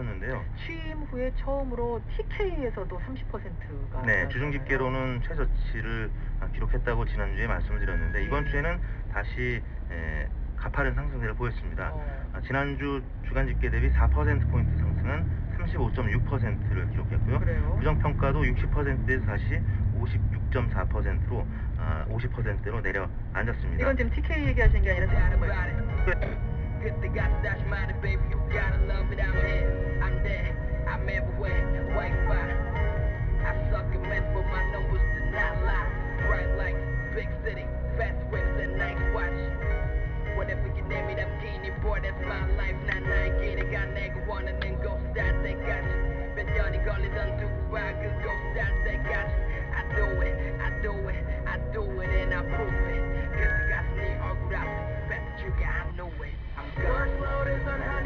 하셨는데요. 취임 후에 처음으로 TK에서도 30%가 네, 주중 집계로는 최저치를 아, 기록했다고 지난주에 말씀을 드렸는데 이번 네. 주에는 다시 에, 가파른 상승세를 보였습니다. 어. 아, 지난주 주간 집계 대비 4%포인트 상승은 35.6%를 기록했고요. 그래요? 부정평가도 60%에서 다시 56.4%로 아, 50%로 내려앉았습니다. 이건 지금 TK 얘기하시는 게 아니라. Good thing I big city, fast whips and nice watch. Whatever you name it, I'm getting it, boy. That's my life. Now, I ain't get it. Got nigga wanna then go start they got you. Bet y'all call it undo. I could go start they got you. I do it, I do it, I do it, and I prove it. Cause I got sneak or grab. Bet you got, I know it. I'm gone. Workload is on